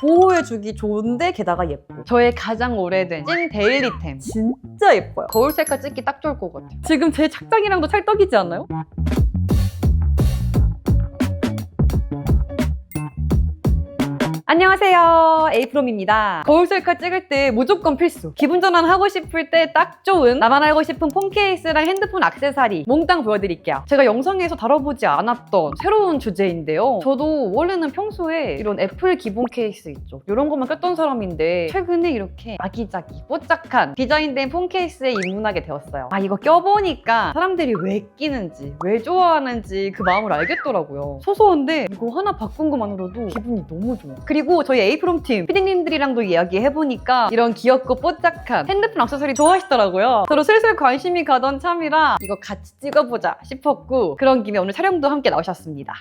보호해주기 좋은데 게다가 예뻐. 저의 가장 오래된 찐 데일리템. 진짜 예뻐요. 거울 셀카 찍기 딱 좋을 것 같아요. 지금 제 착장이랑도 찰떡이지 않나요? 안녕하세요. 에이프롬입니다. 거울 셀카 찍을 때 무조건 필수. 기분 전환 하고 싶을 때 딱 좋은 나만 알고 싶은 폰 케이스랑 핸드폰 액세서리 몽땅 보여드릴게요. 제가 영상에서 다뤄보지 않았던 새로운 주제인데요. 저도 원래는 평소에 이런 애플 기본 케이스 있죠. 이런 것만 꼈던 사람인데 최근에 이렇게 아기자기 뽀짝한 디자인된 폰 케이스에 입문하게 되었어요. 아 이거 껴보니까 사람들이 왜 끼는지 왜 좋아하는지 그 마음을 알겠더라고요. 소소한데 이거 하나 바꾼 것만으로도 기분이 너무 좋아. 그리고 저희 에이프롬 팀 피디님들이랑도 이야기해보니까 이런 귀엽고 뽀짝한 핸드폰 액세서리 좋아하시더라고요. 저도 슬슬 관심이 가던 참이라 이거 같이 찍어보자 싶었고 그런 김에 오늘 촬영도 함께 나오셨습니다.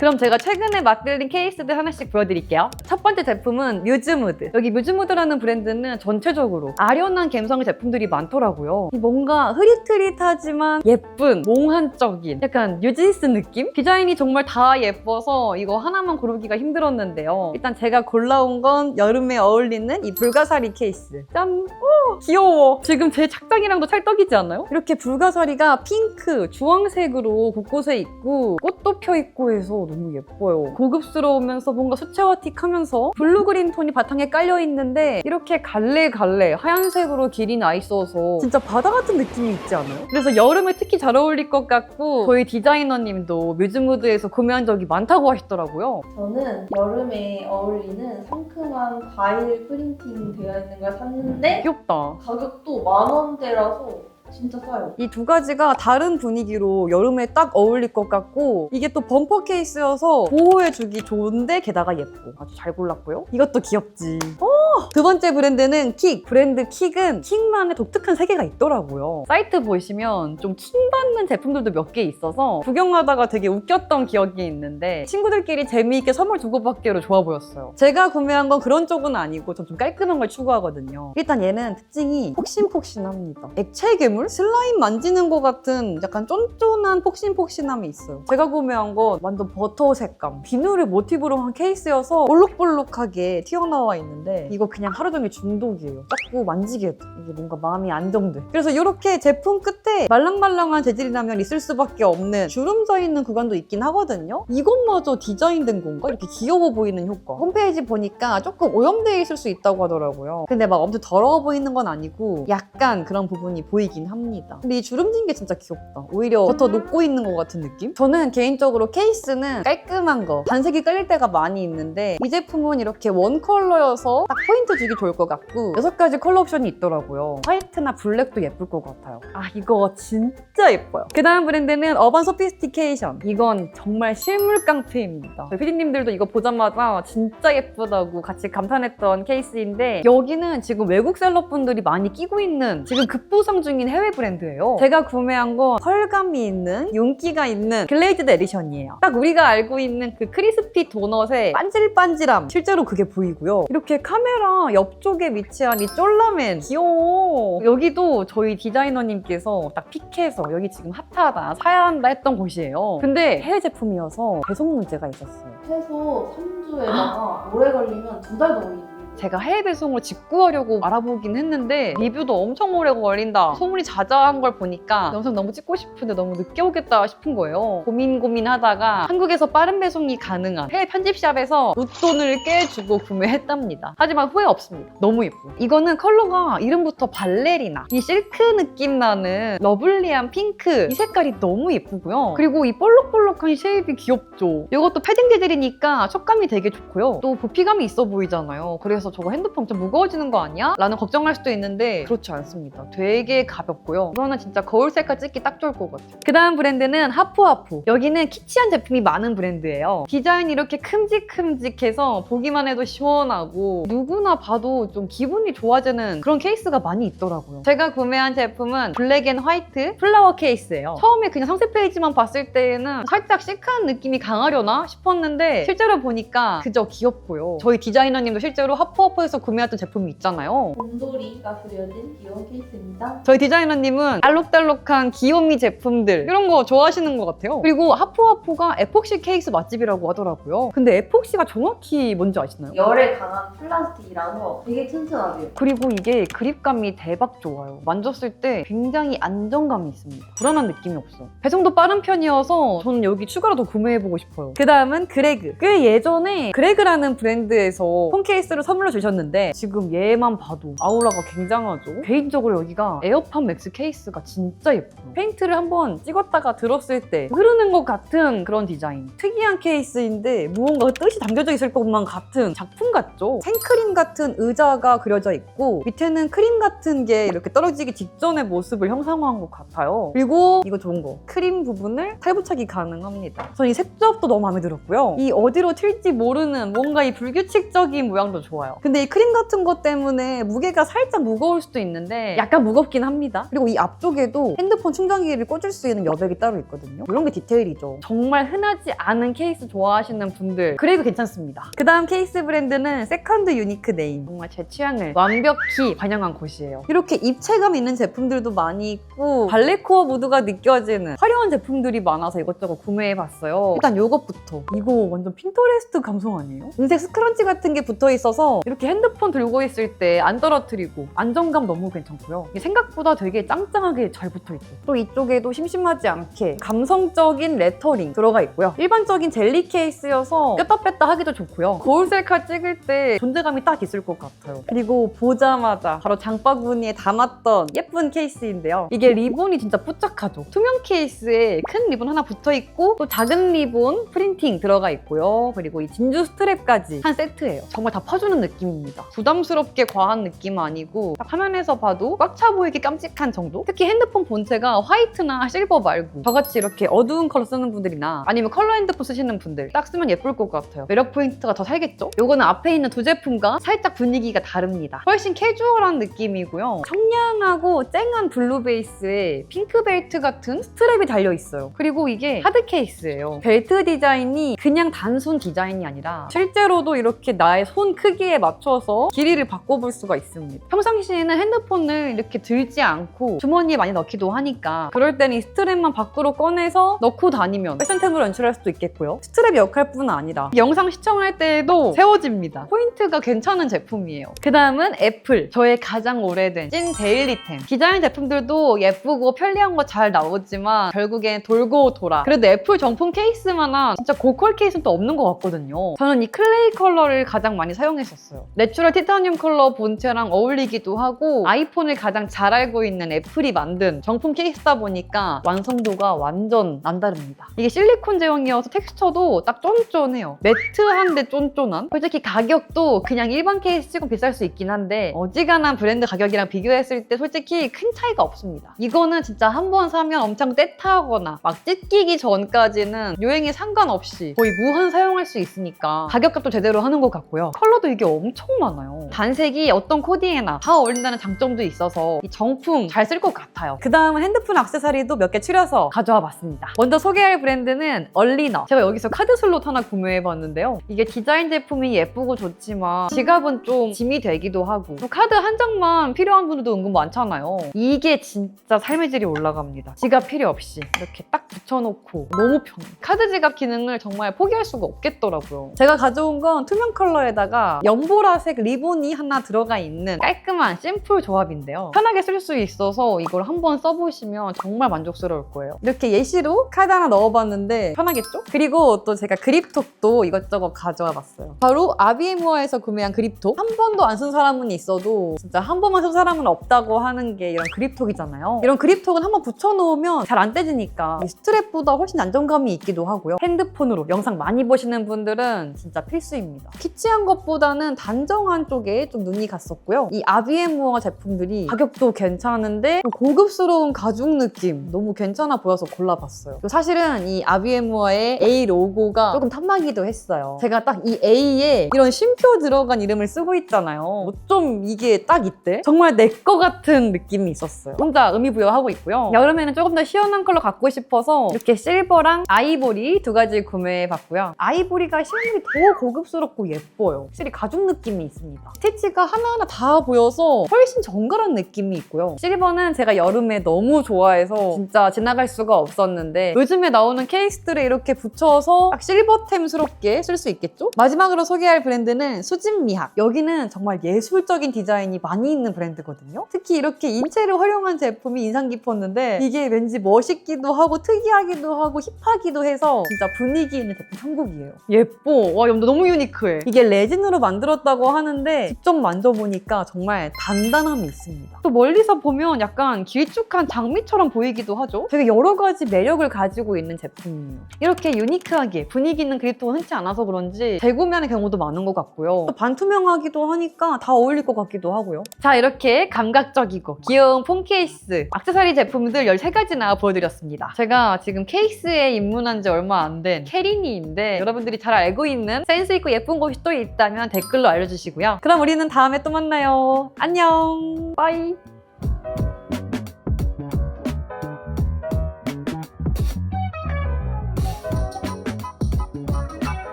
그럼 제가 최근에 맛들린 케이스들 하나씩 보여드릴게요. 첫 번째 제품은 뮤즈무드. 여기 뮤즈무드라는 브랜드는 전체적으로 아련한 감성의 제품들이 많더라고요. 이 뭔가 흐릿흐릿하지만 예쁜, 몽환적인 약간 뉴진스 느낌? 디자인이 정말 다 예뻐서 이거 하나만 고르기가 힘들었는데요. 일단 제가 골라온 건 여름에 어울리는 이 불가사리 케이스. 짠! 오, 귀여워. 지금 제 착장이랑도 찰떡이지 않나요? 이렇게 불가사리가 핑크, 주황색으로 곳곳에 있고 꽃도 펴있고 해서 너무 예뻐요. 고급스러우면서 뭔가 수채화틱하면서 블루 그린 톤이 바탕에 깔려 있는데 이렇게 갈래갈래 하얀색으로 길이 나 있어서 진짜 바다 같은 느낌이 있지 않아요? 그래서 여름에 특히 잘 어울릴 것 같고 저희 디자이너님도 뮤즈무드에서 구매한 적이 많다고 하시더라고요. 저는 여름에 어울리는 상큼한 과일 프린팅 되어 있는 걸 샀는데 귀엽다. 가격도 만 원대라서 진짜 싸요. 이 두 가지가 다른 분위기로 여름에 딱 어울릴 것 같고 이게 또 범퍼 케이스여서 보호해주기 좋은데 게다가 예뻐 아주 잘 골랐고요 이것도 귀엽지 어! 두 번째 브랜드는 킥 브랜드 킥은 킥만의 독특한 세계가 있더라고요 사이트 보시면 좀 킹받는 제품들도 몇 개 있어서 구경하다가 되게 웃겼던 기억이 있는데 친구들끼리 재미있게 선물 주고받기로 좋아 보였어요 제가 구매한 건 그런 쪽은 아니고 전좀 깔끔한 걸 추구하거든요 일단 얘는 특징이 폭신폭신합니다 액체 괴물? 슬라임 만지는 것 같은 약간 쫀쫀한 폭신폭신함이 있어요. 제가 구매한 건 완전 버터 색감. 비누를 모티브로 한 케이스여서 볼록볼록하게 튀어나와 있는데 이거 그냥 하루 종일 중독이에요. 자꾸 만지게 돼. 이게 뭔가 마음이 안정돼. 그래서 이렇게 제품 끝에 말랑말랑한 재질이라면 있을 수밖에 없는 주름져 있는 구간도 있긴 하거든요. 이것마저 디자인된 건가? 이렇게 귀여워 보이는 효과. 홈페이지 보니까 조금 오염되어 있을 수 있다고 하더라고요. 근데 막 엄청 더러워 보이는 건 아니고 약간 그런 부분이 보이긴 합니다. 근데 이 주름진 게 진짜 귀엽다. 오히려 더 녹고 있는 것 같은 느낌? 저는 개인적으로 케이스는 깔끔한 거, 반색이 깔릴 때가 많이 있는데 이 제품은 이렇게 원 컬러여서 딱 포인트 주기 좋을 것 같고 여섯 가지 컬러 옵션이 있더라고요. 화이트나 블랙도 예쁠 것 같아요. 아 이거 진짜 예뻐요. 그 다음 브랜드는 어반 소피스티케이션. 이건 정말 실물 깡패입니다. 저희 피디님들도 이거 보자마자 진짜 예쁘다고 같이 감탄했던 케이스인데 여기는 지금 외국 셀럽분들이 많이 끼고 있는 지금 급부상 중인 해외 브랜드예요. 제가 구매한 건 펄감이 있는 윤기가 있는 글레이즈드 에디션이에요. 딱 우리가 알고 있는 그 크리스피 도넛의 반질반질함 실제로 그게 보이고요. 이렇게 카메라 옆쪽에 위치한 이 쫄라맨 귀여워. 여기도 저희 디자이너님께서 딱 픽해서 여기 지금 핫하다 사야 한다 했던 곳이에요. 근데 해외 제품이어서 배송 문제가 있었어요. 최소 3주에다가 오래 걸리면 두 달도 걸리는 제가 해외 배송을 직구하려고 알아보긴 했는데 리뷰도 엄청 오래 걸린다. 소문이 자자한 걸 보니까 영상 너무 찍고 싶은데 너무 늦게 오겠다 싶은 거예요. 고민 고민하다가 한국에서 빠른 배송이 가능한 해외 편집샵에서 웃돈을 깨주고 구매했답니다. 하지만 후회 없습니다. 너무 예뻐 이거는 컬러가 이름부터 발레리나 이 실크 느낌 나는 러블리한 핑크 이 색깔이 너무 예쁘고요. 그리고 이 볼록볼록한 쉐입이 귀엽죠. 이것도 패딩 재질이니까 촉감이 되게 좋고요. 또 부피감이 있어 보이잖아요. 그래서 저거 핸드폰 좀 무거워지는 거 아니야? 라는 걱정할 수도 있는데 그렇지 않습니다. 되게 가볍고요. 이거는 진짜 거울 셀카 찍기 딱 좋을 것 같아요. 그 다음 브랜드는 하프하프. 여기는 키치한 제품이 많은 브랜드예요. 디자인이 이렇게 큼직큼직해서 보기만 해도 시원하고 누구나 봐도 좀 기분이 좋아지는 그런 케이스가 많이 있더라고요. 제가 구매한 제품은 블랙 앤 화이트 플라워 케이스예요. 처음에 그냥 상세 페이지만 봤을 때는 살짝 시크한 느낌이 강하려나 싶었는데 실제로 보니까 그저 귀엽고요. 저희 디자이너님도 실제로 하프 하프하프에서 구매했던 제품이 있잖아요. 곰돌이가 그려진 귀여운 케이스입니다. 저희 디자이너님은 알록달록한 귀요미 제품들 이런 거 좋아하시는 것 같아요. 그리고 하프하프가 에폭시 케이스 맛집이라고 하더라고요. 근데 에폭시가 정확히 뭔지 아시나요? 열에 강한 플라스틱이라서 되게 튼튼하대요. 그리고 이게 그립감이 대박 좋아요. 만졌을 때 굉장히 안정감이 있습니다. 불안한 느낌이 없어요. 배송도 빠른 편이어서 저는 여기 추가로 더 구매해보고 싶어요. 그 다음은 그레그. 그 예전에 그레그라는 브랜드에서 폰 케이스를 선물로 주셨는데 지금 얘만 봐도 아우라가 굉장하죠. 개인적으로 여기가 에어팟 맥스 케이스가 진짜 예뻐요. 페인트를 한번 찍었다가 들었을 때 흐르는 것 같은 그런 디자인. 특이한 케이스인데 무언가 뜻이 담겨져 있을 것만 같은 작품 같죠? 생크림 같은 의자가 그려져 있고 밑에는 크림 같은 게 이렇게 떨어지기 직전의 모습을 형상화한 것 같아요. 그리고 이거 좋은 거. 크림 부분을 탈부착이 가능합니다. 전이 색조합도 너무 마음에 들었고요. 이 어디로 튈지 모르는 뭔가 이 불규칙적인 모양도 좋아요. 근데 이 크림 같은 것 때문에 무게가 살짝 무거울 수도 있는데 약간 무겁긴 합니다. 그리고 이 앞쪽에도 핸드폰 충전기를 꽂을 수 있는 여백이 따로 있거든요. 이런 게 디테일이죠. 정말 흔하지 않은 케이스 좋아하시는 분들 그래도 괜찮습니다. 그 다음 케이스 브랜드는 세컨드 유니크 네임. 정말 제 취향을 완벽히 반영한 곳이에요. 이렇게 입체감 있는 제품들도 많이 있고 발레코어 무드가 느껴지는 화려한 제품들이 많아서 이것저것 구매해봤어요. 일단 이것부터 이거 완전 핀터레스트 감성 아니에요? 은색 스크런치 같은 게 붙어 있어서 이렇게 핸드폰 들고 있을 때 안 떨어뜨리고 안정감 너무 괜찮고요. 생각보다 되게 짱짱하게 잘 붙어 있고 또 이쪽에도 심심하지 않게 감성적인 레터링 들어가 있고요. 일반적인 젤리 케이스여서 꼈다 뺐다 하기도 좋고요. 거울 셀카 찍을 때 존재감이 딱 있을 것 같아요. 그리고 보자마자 바로 장바구니에 담았던 예쁜 케이스인데요. 이게 리본이 진짜 뽀짝하죠. 투명 케이스에 큰 리본 하나 붙어 있고 또 작은 리본 프린팅 들어가 있고요. 그리고 이 진주 스트랩까지 한 세트예요. 정말 다 퍼주는 느낌 입니다. 부담스럽게 과한 느낌 아니고 딱 화면에서 봐도 꽉 차 보이게 깜찍한 정도? 특히 핸드폰 본체가 화이트나 실버 말고 저같이 이렇게 어두운 컬러 쓰는 분들이나 아니면 컬러 핸드폰 쓰시는 분들 딱 쓰면 예쁠 것 같아요. 매력 포인트가 더 살겠죠? 요거는 앞에 있는 두 제품과 살짝 분위기가 다릅니다. 훨씬 캐주얼한 느낌이고요. 청량하고 쨍한 블루 베이스에 핑크 벨트 같은 스트랩이 달려 있어요. 그리고 이게 하드 케이스예요. 벨트 디자인이 그냥 단순 디자인이 아니라 실제로도 이렇게 나의 손 크기에 맞춰서 길이를 바꿔볼 수가 있습니다. 평상시에는 핸드폰을 이렇게 들지 않고 주머니에 많이 넣기도 하니까 그럴 땐이 스트랩만 밖으로 꺼내서 넣고 다니면 패션템으로 연출할 수도 있겠고요. 스트랩 역할뿐 아니라 영상 시청할 때에도 세워집니다. 포인트가 괜찮은 제품이에요. 그 다음은 애플. 저의 가장 오래된 찐 데일리템. 디자인 제품들도 예쁘고 편리한 거 잘 나오지만 결국엔 돌고 돌아. 그래도 애플 정품 케이스만한 진짜 고퀄 케이스는 또 없는 것 같거든요. 저는 이 클레이 컬러를 가장 많이 사용했었어요. 내추럴 티타늄 컬러 본체랑 어울리기도 하고 아이폰을 가장 잘 알고 있는 애플이 만든 정품 케이스다 보니까 완성도가 완전 남다릅니다. 이게 실리콘 제형이어서 텍스처도 딱 쫀쫀해요. 매트한데 쫀쫀한? 솔직히 가격도 그냥 일반 케이스 치고 비쌀 수 있긴 한데 어지간한 브랜드 가격이랑 비교했을 때 솔직히 큰 차이가 없습니다. 이거는 진짜 한 번 사면 엄청 떼타거나 막 찢기기 전까지는 유행에 상관없이 거의 무한 사용할 수 있으니까 가격값도 제대로 하는 것 같고요. 컬러도 이게 엄청 많아요. 단색이 어떤 코디에나 다 어울린다는 장점도 있어서 이 정품 잘 쓸 것 같아요. 그 다음은 핸드폰 액세서리도 몇 개 추려서 가져와 봤습니다. 먼저 소개할 브랜드는 얼리너. 제가 여기서 카드 슬롯 하나 구매해 봤는데요. 이게 디자인 제품이 예쁘고 좋지만 지갑은 좀 짐이 되기도 하고 또 카드 한 장만 필요한 분들도 은근 많잖아요. 이게 진짜 삶의 질이 올라갑니다. 지갑 필요 없이 이렇게 딱 붙여놓고 너무 편해. 카드 지갑 기능을 정말 포기할 수가 없겠더라고요. 제가 가져온 건 투명 컬러에다가 연보라색 리본이 하나 들어가 있는 깔끔한 심플 조합인데요. 편하게 쓸 수 있어서 이걸 한번 써보시면 정말 만족스러울 거예요. 이렇게 예시로 카드 하나 넣어봤는데 편하겠죠? 그리고 또 제가 그립톡도 이것저것 가져와 봤어요. 바로 아비에모아에서 구매한 그립톡. 한 번도 안 쓴 사람은 있어도 진짜 한 번만 쓴 사람은 없다고 하는 게 이런 그립톡이잖아요. 이런 그립톡은 한번 붙여놓으면 잘 안 떼지니까 이 스트랩보다 훨씬 안정감이 있기도 하고요. 핸드폰으로 영상 많이 보시는 분들은 진짜 필수입니다. 키치한 것보다는 단정한 쪽에 좀 눈이 갔었고요. 이 아비에모아 제품들이 가격도 괜찮은데 좀 고급스러운 가죽 느낌 너무 괜찮아 보여서 골라봤어요. 사실은 이 아비에모아의 A 로고가 조금 탐나기도 했어요. 제가 딱 이 A에 이런 쉼표 들어간 이름을 쓰고 있잖아요. 어쩜 이게 딱 이때 정말 내 거 같은 느낌이 있었어요. 혼자 의미 부여하고 있고요. 여름에는 조금 더 시원한 컬러 갖고 싶어서 이렇게 실버랑 아이보리 두 가지 구매해봤고요. 아이보리가 실물이 더 고급스럽고 예뻐요. 확실히 가죽 가죽 느낌이 있습니다. 스티치가 하나하나 다 보여서 훨씬 정갈한 느낌이 있고요. 실버는 제가 여름에 너무 좋아해서 진짜 지나갈 수가 없었는데 요즘에 나오는 케이스들에 이렇게 붙여서 딱 실버템스럽게 쓸 수 있겠죠? 마지막으로 소개할 브랜드는 수진미학. 여기는 정말 예술적인 디자인이 많이 있는 브랜드거든요. 특히 이렇게 인체를 활용한 제품이 인상 깊었는데 이게 왠지 멋있기도 하고 특이하기도 하고 힙하기도 해서 진짜 분위기 있는 제품 천국이에요. 예뻐. 와, 너무 유니크해. 이게 레진으로 만들 었다고 하는데 직접 만져보니까 정말 단단함이 있습니다. 또 멀리서 보면 약간 길쭉한 장미처럼 보이기도 하죠. 되게 여러 가지 매력을 가지고 있는 제품이에요. 이렇게 유니크하게 분위기 있는 그립톡은 흔치 않아서 그런지 재구매하는 경우도 많은 것 같고요. 또 반투명하기도 하니까 다 어울릴 것 같기도 하고요. 자, 이렇게 감각적이고 귀여운 폰 케이스, 액세서리 제품들 13가지나 보여드렸습니다. 제가 지금 케이스에 입문한 지 얼마 안 된 캐리니인데 여러분들이 잘 알고 있는 센스 있고 예쁜 곳이 또 있다면 댓글로 알려주시고요. 그럼 우리는 다음에 또 만나요. 안녕. 빠이!